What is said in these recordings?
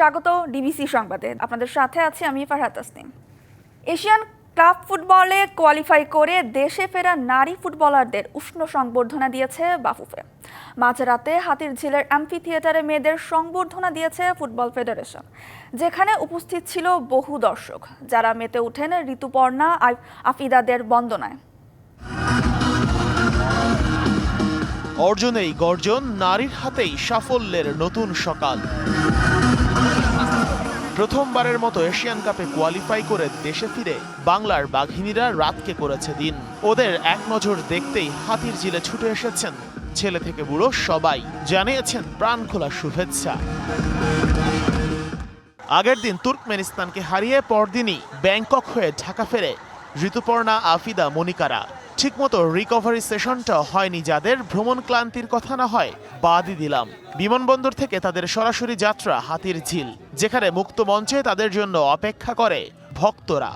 স্বাগত ডিবিসি সংবাদে। আপনাদের সাথে আছি আমি ফারহাত তাসনিম। এশিয়ান ক্লাব ফুটবলে কোয়ালিফাই করে দেশে ফেরা নারী ফুটবলারদের উষ্ণ সংবর্ধনা দিয়েছে বাফুফে। মাঝরাতে হাতির ঝিলের অ্যাম্পি থিয়েটারে মেয়েদের সংবর্ধনা দিয়েছে ফুটবল ফেডারেশন যেখানে উপস্থিত ছিল বহু দর্শক, যারা মেতে ওঠেন ঋতুপর্ণা আফিদাদের বন্দনায়। অর্জনেই গর্জন, নারীর হাতেই সাফল্যের নতুন সকাল। প্রথমবারের মতো এশিয়ান কাপে কোয়ালিফাই করে দেশে ফিরে বাংলার বাঘিনীরা রাতকে করেছে দিন। ওদের এক নজর দেখতেই হাতির জিলে ছুটে এসেছেন ছেলে থেকে বুড়ো সবাই। জানিয়েছেন প্রাণ খোলা শুভেচ্ছা। আগের দিন তুর্কমেনিস্তানকে হারিয়ে পরদিনই ব্যাংকক হয়ে ঢাকা ফেরে ঋতুপর্ণা, আফিদা, মনিকারা। ঠিকমতো রিকভারি সেশনটা হয়নি যাদের, ভ্রমণ ক্লান্তির কথা না হয় বাদই দিলাম। বিমানবন্দর থেকে তাদের সরাসরি যাত্রা হাতির ঝিল, যেখানে মুক্ত মঞ্চে তাদের জন্য অপেক্ষা করে ভক্তরা।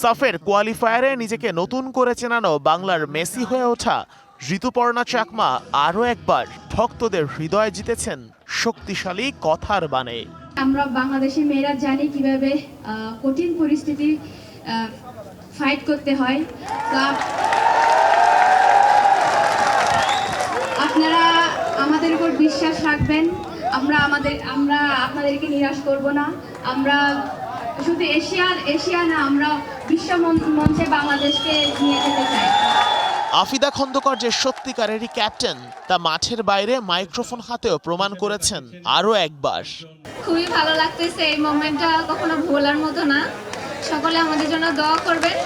সাফের কোয়ালিফায়ারে নিজেকে নতুন করে চেনানো বাংলার মেসি হয়ে ওঠা ঋতুপর্ণা চাকমা আরও একবার ভক্তদের হৃদয় জিতেছেন শক্তিশালী কথার বানে আমরা বাংলাদেশের মেয়েরা জানি কীভাবে কঠিন পরিস্থিতি ফাইট করতে হয়। আপনারা আমাদের উপর বিশ্বাস রাখবেন। আমরা আমাদের, আমরা আপনাদেরকে নিরাশ করব না। আমরা শুধু এশিয়া এশিয়া না, আমরা বিশ্ব মঞ্চে বাংলাদেশকে নিয়ে যেতে চাই। আফিদা খন্দকার যে সত্যিকারেরই ক্যাপ্টেন তা মাঠের বাইরে মাইক্রোফোন হাতেও প্রমাণ করেছেন আরও একবার খুবই ভালো লাগতেছে এই মোমেন্টটা কখনো ভোলার মতো না। সকলে আমাদের জন্য দোয়া করবেন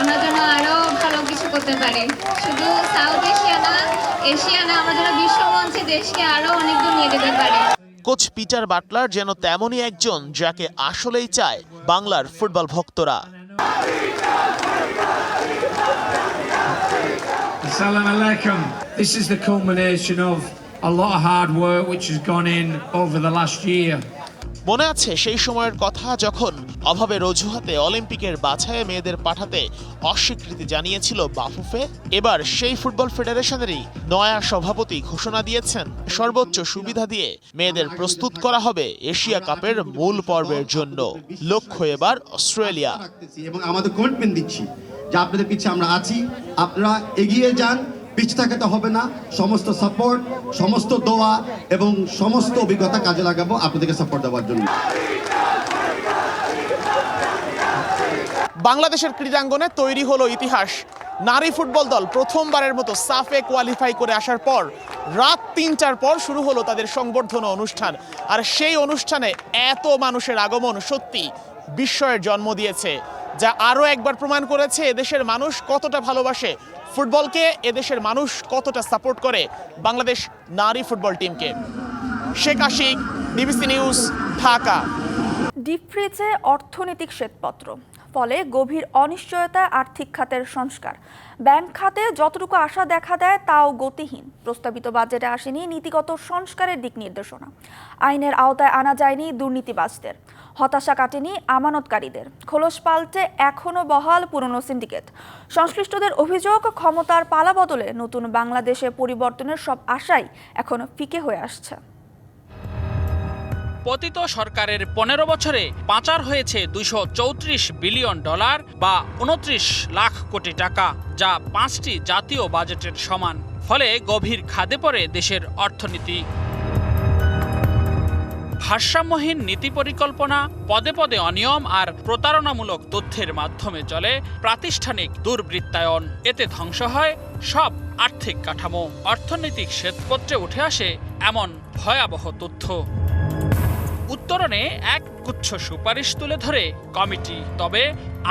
আমরা যেন আরও ভালো কিছু করতে পারি। শুধু সাউথ এশিয়া না এশিয়া না আমরা যেন বিশ্ব মঞ্চে দেশকে আরও অনেক দূর নিয়ে যেতে পারি। কোচ পিটার বাটলার যেন তেমনই একজন যাকে আসলেই চায় বাংলার ফুটবল ভক্তরা। Assalamu alaikum. This is the culmination of a lot of hard work which has gone in over the last year. মনে আছে সেই সময়ের কথা যখন অভাবের অজুহাতে অলিম্পিকের বাছাইয়ে মেয়েদের পাঠাতে অস্বীকৃতি জানিয়েছিল বাফুফে? এবার সেই ফুটবল ফেডারেশনেরই নয়া সভাপতি ঘোষণা দিয়েছেন। সর্বোচ্চ সুবিধা দিয়ে মেয়েদের প্রস্তুত করা হবে এশিয়া কাপের মূল পর্বের জন্য। লক্ষ্য এবার অস্ট্রেলিয়া। এবং আমাদের কমিটমেন্ট দিচ্ছি। যে আপনাদের পিছিয়ে আমরা আছি। আপনারা এগিয়ে যান পিছিয়ে থাকাতে হবে না। সমস্ত সাপোর্ট সমস্ত দোয়া এবং সমস্ত অভিজ্ঞতা কাজে লাগাবো আপনাদেরকে সাপোর্ট দেওয়ার জন্য। বাংলাদেশের ক্রীড়াঙ্গনে তৈরি হলো ইতিহাস। নারী ফুটবল দল প্রথমবারের মতো সাফে কোয়ালিফাই করে আসার পর রাত তিনটার পর শুরু হলো তাদের সংবর্ধনা অনুষ্ঠান। আর সেই অনুষ্ঠানে এত মানুষের আগমন সত্যি বিস্ময়ের জন্ম দিয়েছে। যা আরও একবার প্রমাণ করেছে এদেশের মানুষ কতটা ভালোবাসে ফুটবলকে, এদেশের মানুষ কতটা সাপোর্ট করে বাংলাদেশ নারী ফুটবল টিমকে। Sheikh Ashik, BBC news, Dhaka. Deep ফ্রিজে অর্থনৈতিক শ্বেতপত্র। ফলে গভীর অনিশ্চয়তা আর্থিক খাতের সংস্কার। ব্যাংক খাতে যতটুকু আশা দেখা দেয়, তাও গতিহীন। প্রস্তাবিত বাজেটে আসেনি নীতিগত সংস্কারের দিক নির্দেশনা। আইনের আওতায় আনা যায়নি দুর্নীতিবাজদের। হতাশা কাটেনি আমানতকারীদের। খোলস পাল্টে এখনও বহাল পুরনো সিন্ডিকেট। সংশ্লিষ্টদের অভিযোগ, ক্ষমতার পালা বদলে নতুন বাংলাদেশে পরিবর্তনের সব আশাই এখন ফিকে হয়ে আসছে। পতিত সরকারের পনেরো বছরে পাচার হয়েছে চৌত্রিশ বিলিয়ন ডলার বা উনত্রিশ লাখ কোটি টাকা, যা পাঁচটি জাতীয় বাজেটের সমান। ফলে গভীর খাদে পড়ে দেশের অর্থনীতি। ভারসাম্যহীন নীতি পরিকল্পনা, পদে পদে অনিয়ম আর প্রতারণামূলক তথ্যের মাধ্যমে চলে প্রাতিষ্ঠানিক দুর্বৃত্তায়ন। এতে ধ্বংস হয় সব আর্থিক কাঠামো। অর্থনৈতিক শ্বেতপত্রে উঠে আসে এমন ভয়াবহ তথ্য। উত্তরণে এক গুচ্ছ সুপারিশ তুলে ধরে কমিটি, তবে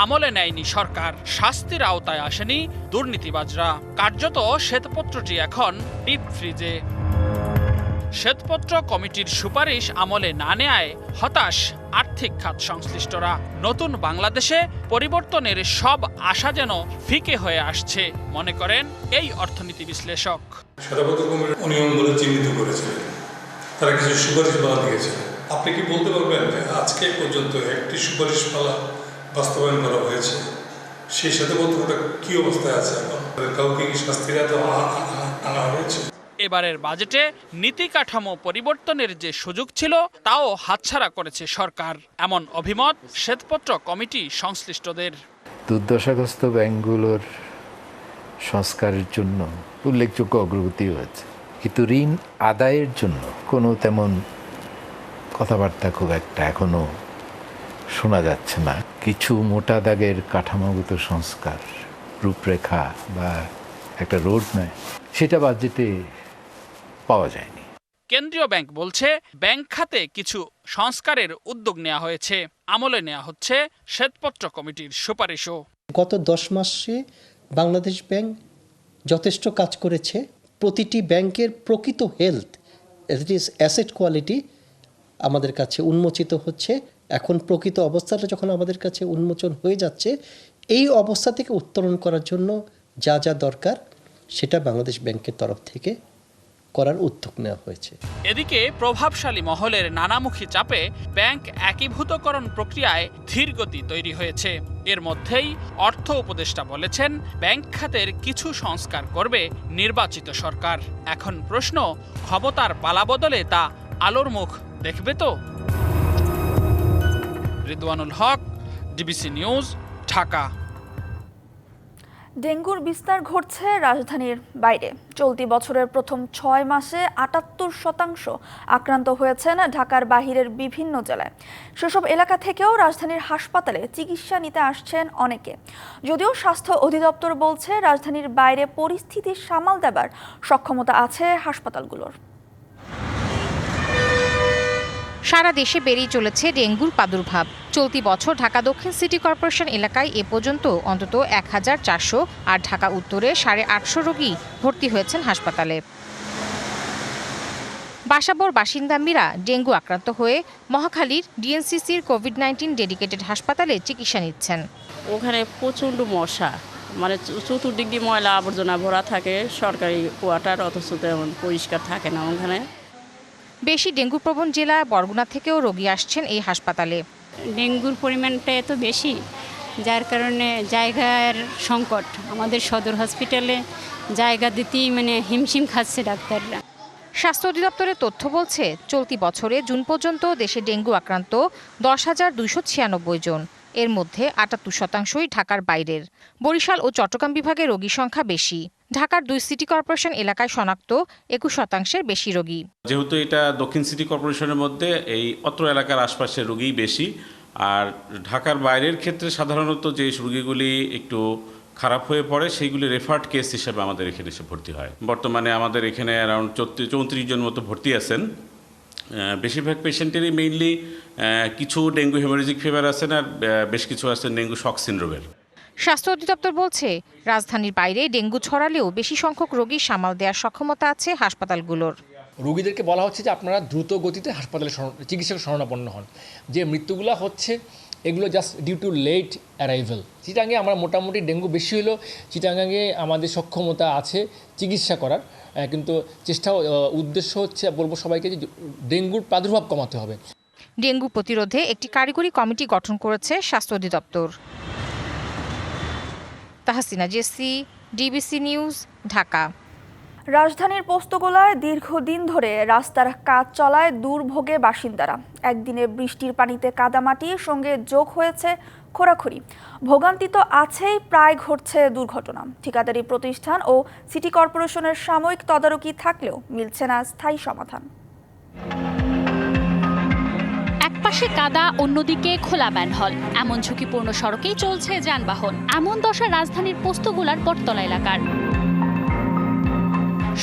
আমলে নেয়নি সরকার। শাস্তির আওতায় আসেনি দুর্নীতিবাজরা। কার্যত শ্বেতপত্রটি এখন ডিপ ফ্রিজে। শ্বেতপত্র কমিটির সুপারিশ আমলে না নেয় হতাশ আর্থিক খাত সংশ্লিষ্টরা। নতুন বাংলাদেশে পরিবর্তনের সব আশা যেন ফিকে হয়ে আসছে, মনে করেন এই অর্থনীতি বিশ্লেষক। অনিয়ম বলে চিহ্নিত তারা কিছু সুপারিশ পালা দিয়েছিলেন আপনি কি বলতে পারবেন যে আজকে পর্যন্ত একটি সুপারিশ পালা বাস্তবায়ন করা হয়েছে? সেই শ্বেতপত্রটা কি অবস্থায় আছে এখন? কাউকে কি শাস্তির আনা এবারের বাজেটে নীতি কাঠামো পরিবর্তনের যে সুযোগ ছিল তাও হাতছাড়া করেছে সরকার। এমন অভিমত শ্বেতপত্র কমিটি সংশ্লিষ্টদের। দুর্দশাগ্রস্ত ব্যাংকগুলোর সংস্কারের জন্য উল্লেখযোগ্য অগ্রগতি হয়েছে। কিন্তু ঋণ আদায়ের জন্য কোনো তেমন কথাবার্তা খুব একটা এখনও শোনা যাচ্ছে না। কিছু মোটা দাগের কাঠামোগত সংস্কার রূপরেখা বা একটা রোড ম্যাপ সেটা বাজেটে পাওয়া যায়নি। কেন্দ্রীয় ব্যাংক বলছে ব্যাংক খাতে কিছু সংস্কারের উদ্যোগ নেওয়া হয়েছে। আমলে নেওয়া হচ্ছে শ্বেতপত্র কমিটির সুপারিশও। গত দশ মাসে বাংলাদেশ ব্যাংক যথেষ্ট কাজ করেছে। প্রতিটি ব্যাংকের প্রকৃত health it is asset quality আমাদের কাছে উন্মোচিত হচ্ছে। এখন প্রকৃত অবস্থাটা যখন আমাদের কাছে উন্মোচন হয়ে যাচ্ছে, এই অবস্থা থেকে উত্তরণ করার জন্য যা যা দরকার, সেটা বাংলাদেশ ব্যাংকের তরফ থেকে করার উদ্যোগ নেওয়া হয়েছে। এদিকে প্রভাবশালী মহলের নানামুখী চাপে ব্যাংক একীভূতকরণ প্রক্রিয়ায় ধীরগতি তৈরি হয়েছে। এর মধ্যেই অর্থ উপদেষ্টা বলেছেন, ব্যাংক খাতের কিছু সংস্কার করবে নির্বাচিত সরকার। এখন প্রশ্ন, ক্ষমতার পালাবদলে তা আলোর মুখ দেখবে তো? Ridwanul Haque, DBC news, Dhaka. ডেঙ্গুর বিস্তার ঘটছে রাজধানীর বাইরে। চলতি বছরের প্রথম ছয় মাসে আটাত্তর শতাংশ আক্রান্ত হয়েছেন ঢাকার বাহিরের বিভিন্ন জেলায়। সেসব এলাকা থেকেও রাজধানীর হাসপাতালে চিকিৎসা নিতে আসছেন অনেকে। যদিও স্বাস্থ্য অধিদপ্তর বলছে, রাজধানীর বাইরে পরিস্থিতি সামাল দেবার সক্ষমতা আছে হাসপাতালগুলোর। সারা দেশে বেড়েই চলেছে ডেঙ্গুর প্রাদুর্ভাব। চলতি বছর ঢাকা দক্ষিণ সিটি কর্পোরেশন এলাকায় এ পর্যন্ত অন্তত এক হাজার চারশো আর ঢাকা উত্তরে সাড়ে আটশো রোগী ভর্তি হয়েছেন হাসপাতালে। বাসাবর বাসিন্দা মীরা ডেঙ্গু আক্রান্ত হয়ে মহাখালীর ডিএনসিসির কোভিড নাইন্টিন ডেডিকেটেড হাসপাতালে চিকিৎসা নিচ্ছেন। ওখানে প্রচণ্ড মশা মানে চতুর্দিক দিয়ে ময়লা আবর্জনা ভরা থাকে, সরকারি কোয়ার্টার, অথচ তেমন পরিষ্কার থাকে না ওখানে। বেশি ডেঙ্গু প্রবণ জেলা বরগুনা থেকেও রোগী আসছেন এই হাসপাতালে। ডেঙ্গুর পরিমাণটা এত বেশি যার কারণে জায়গার সংকট। আমাদের সদর হসপিটালে জায়গা দিতেই মানে হিমশিম খাচ্ছে ডাক্তাররা। স্বাস্থ্য অধিদপ্তরের তথ্য বলছে চলতি বছরে জুন পর্যন্ত দেশে ডেঙ্গু আক্রান্ত দশ হাজার দুইশো ছিয়ানব্বই জন। এর মধ্যে আটাত্তর শতাংশই ঢাকার বাইরের। বরিশাল ও চট্টগ্রাম বিভাগে রোগীর সংখ্যা বেশি। ঢাকার দুই সিটি কর্পোরেশন এলাকায় শনাক্ত একুশ শতাংশের বেশি রোগী। যেহেতু এটা দক্ষিণ সিটি কর্পোরেশনের মধ্যে, এই অত্র এলাকার আশপাশের রোগী বেশি। আর ঢাকার বাইরের ক্ষেত্রে সাধারণত যে রোগীগুলি একটু খারাপ হয়ে পড়ে, সেইগুলি রেফার্ড কেস হিসেবে আমাদের এখানে এসে ভর্তি হয়। বর্তমানে আমাদের এখানে অ্যারাউন্ড চৌত্রিশ জন মতো ভর্তি আছেন। বেশিরভাগ পেশেন্টেরই মেইনলি কিছু ডেঙ্গু হেমোরেজিক ফিভার আছেন আর বেশ কিছু আছেন ডেঙ্গু শক সিন্ড্রোমের স্বাস্থ্য অধিদপ্তর বলছে রাজধানীর বাইরে ডেঙ্গু ছড়ালেও বেশি সংখ্যক রোগী সামাল দেওয়ার সক্ষমতা আছে হাসপাতালগুলোর। রোগীদেরকে বলা হচ্ছে যে আপনারা দ্রুত গতিতে হাসপাতালে শরণ- চিকিৎসকের শরণাপন্ন হন। যে মৃত্যুগুলো হচ্ছে এগুলো just due to late arrival চিটাঙ্গে আমরা মোটামুটি ডেঙ্গু বেশি হলেও চিটাঙ্গে আমাদের সক্ষমতা আছে চিকিৎসা করার। কিন্তু চেষ্টা উদ্দেশ্য হচ্ছে বলব সবাইকে যে ডেঙ্গুর প্রাদুর্ভাব কমাতে হবে। ডেঙ্গু প্রতিরোধে একটি কারিগরি কমিটি গঠন করেছে স্বাস্থ্য অধিদপ্তর। Tahsina Jesi DBC news Dhaka. রাজধানীর পোস্তগোলায় দীর্ঘদিন ধরে রাস্তার কাজ চলায় দুর্ভোগে বাসিন্দারা। একদিনে বৃষ্টির পানিতে কাদামাটি সঙ্গে যোগ হয়েছে খোরাখুরি ভোগান্তি তো আছেই প্রায় ঘটছে দুর্ঘটনা। ঠিকাদারি প্রতিষ্ঠান ও সিটি কর্পোরেশনের সাময়িক তদারকি থাকলেও মিলছে না স্থায়ী সমাধান। একপাশে কাদা, অন্যদিকে খোলা ম্যানহল। এমন ঝুঁকিপূর্ণ সড়কেই চলছে যানবাহন। এমন দশা রাজধানীর পোস্তগোলার বটতলা এলাকার।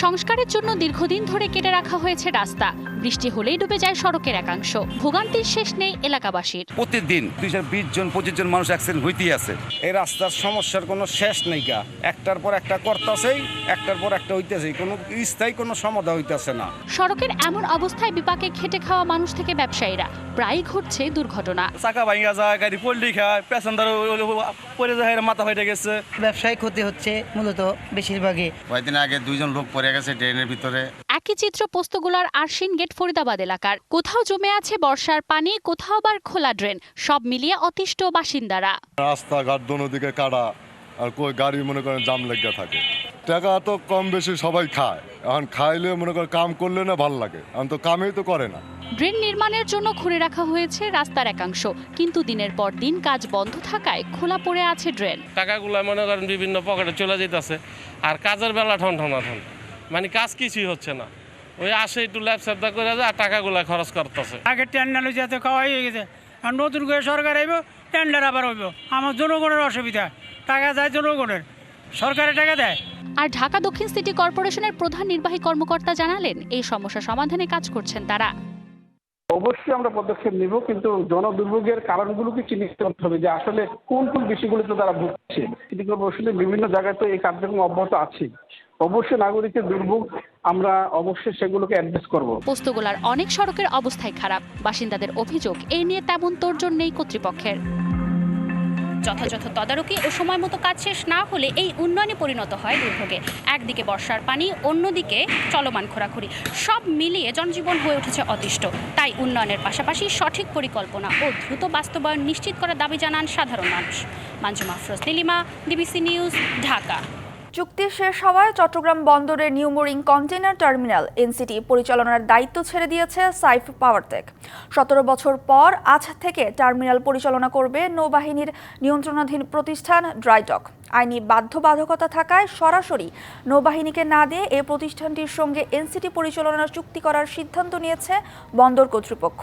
সংস্কারের জন্য দীর্ঘদিন ধরে কেটে রাখা হয়েছে রাস্তা। বৃষ্টি হলেই ডুবে যায় সড়কের একাংশ। ভোগান্তির শেষ নেই এলাকাবাসীর। প্রতিদিন দুইশো বিশ জন পঁচিশ জন মানুষ অ্যাক্সিডেন্ট হইতেই আছে। এই রাস্তার সমস্যার কোনো শেষ নেই গা। একটার পর একটা করতেছেই একটার পর একটা হইতেছেই। কোনো স্থায়ী কোনো সমাধান হইতেছে না। সড়কের এমন অবস্থায় বিপাকে খেটে খাওয়া মানুষ থেকে ব্যবসায়ীরা। প্রায়ই ঘটছে দুর্ঘটনা। চাকা ভাঙা যায় গাড়ি পল্লি খায় প্যাসেঞ্জার পরে যায় মাথা হয়ে গেছে। ব্যবসায় ক্ষতি হচ্ছে মূলত বেশিরভাগই। কয়েকদিন আগে দুইজন লোক পড়ে গেছে ট্রেনের ভিতরে। একই চিত্র পোস্তগুলার আরশিন গেট ফরিদাবাদ এলাকার। কোথাও জমে আছে বর্ষার পানি কোথাও আবার খোলা ড্রেন। সব মিলিয়ে অতিষ্ঠ বাসিন্দারা। রাস্তাঘাট দোনো দিকে কাটা আর কই গাড়ি মনে করেন জাম লেগে থাকে। টাকা তো কম বেশি সবাই খায়। এখন খাইলে মনে করে কাম করলে না ভালো লাগে। এখন তো কামেই তো করে না। ড্রেন নির্মাণের জন্য খুঁড়ে রাখা হয়েছে রাস্তার একাংশ। কিন্তু দিনের পর দিন কাজ বন্ধ থাকায় খোলা পড়ে আছে ড্রেন। টাকাগুলো মনে করেন বিভিন্ন পকেটে চলে যেতেছে আর কাজের বেলা ঠন ঠনা ঠন মানে কাজ কিছুই হচ্ছে না। ওই আসে একটু ল্যাব স্যাপদা করে যায় আর টাকাগুলো খরচ করতেছে। আগে টেন্ডার এত খাওয়াই হয়ে গেছে। আর নতুন করে সরকার আইব টেন্ডার আবার হইব। আমার জনগণের অসুবিধা। টাকা যায় জনগণের। সরকারের টাকা দেয়। আর ঢাকা দক্ষিণ সিটি কর্পোরেশনের প্রধান নির্বাহী কর্মকর্তা জানালেন এই সমস্যা সমাধানে কাজ করছেন তারা। অবশ্যই আমরা পদক্ষেপ নিব কিন্তু জনদুর্ভোগের কারণগুলোকে চিহ্নিত করতে হবে যে আসলে কোন কোন বিষয়গুলোতে তারা ভুগছে। সিটি কর্পোরেশনের বিভিন্ন জায়গায় তো এই কার্যক্রম অব্যাহত আছে অবশ্যই নাগরিকের দুর্ভোগ আমরা অবশ্যই সেগুলোকে অ্যাড্রেস করব। পোস্তগোলার অনেক সড়কের অবস্থাই খারাপ। বাসিন্দাদের অভিযোগ, এই নিয়ে তেমন তোড়জোড় নেই কর্তৃপক্ষের। যথাযথ তদারকি ও সময় মতো কাজ শেষ না হলে এই উন্নয়নে পরিণত হয় দুর্ভোগে। একদিকে বর্ষার পানি, অন্যদিকে চলমান খোরাখুরি। সব মিলিয়ে জনজীবন হয়ে উঠেছে অতিষ্ঠ। তাই উন্নয়নের পাশাপাশি সঠিক পরিকল্পনা ও দ্রুত বাস্তবায়ন নিশ্চিত করার দাবি জানান সাধারণ মানুষ। Manjuma Afroz, Nilima DBC news, Dhaka. চুক্তি শেষ হওয়ায় চট্টগ্রাম বন্দরের নিউমোরিং কন্টেনার টার্মিনাল এনসিটি পরিচালনার দায়িত্ব ছেড়ে দিয়েছে সাইফ পাওয়ারটেক সতেরো বছর পর আজ থেকে টার্মিনাল পরিচালনা করবে নৌবাহিনীর নিয়ন্ত্রণাধীন প্রতিষ্ঠান ড্রাইডক। আইনি বাধ্যবাধকতা থাকায় সরাসরি নৌবাহিনীকে না দিয়ে এ প্রতিষ্ঠানটির সঙ্গে এনসিটি পরিচালনার চুক্তি করার সিদ্ধান্ত নিয়েছে বন্দর কর্তৃপক্ষ।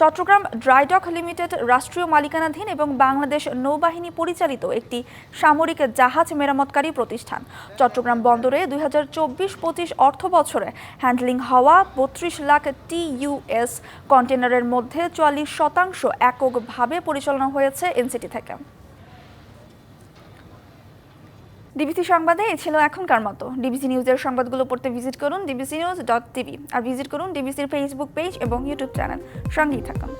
চট্টগ্রাম ড্রাইডক লিমিটেড রাষ্ট্রীয় মালিকানাধীন এবং বাংলাদেশ নৌবাহিনী পরিচালিত একটি সামরিক জাহাজ মেরামতকারী প্রতিষ্ঠান। চট্টগ্রাম বন্দরে দুই হাজার চব্বিশ পঁচিশ অর্থ বছরে হ্যান্ডলিং হওয়া বত্রিশ লাখ টিইউএস কন্টেনারের মধ্যে চুয়াল্লিশ শতাংশ এককভাবে পরিচালনা হয়েছে এনসিটি থেকে। ডিবিসি সংবাদে এ ছিল এখনকার মতো। ডিবিসি নিউজের সংবাদগুলো পড়তে ভিজিট করুন ডিবিসি নিউজ ডট টিভি আর ভিজিট করুন ডিবিসির ফেসবুক পেজ এবং ইউটিউব চ্যানেল সঙ্গেই থাকুন।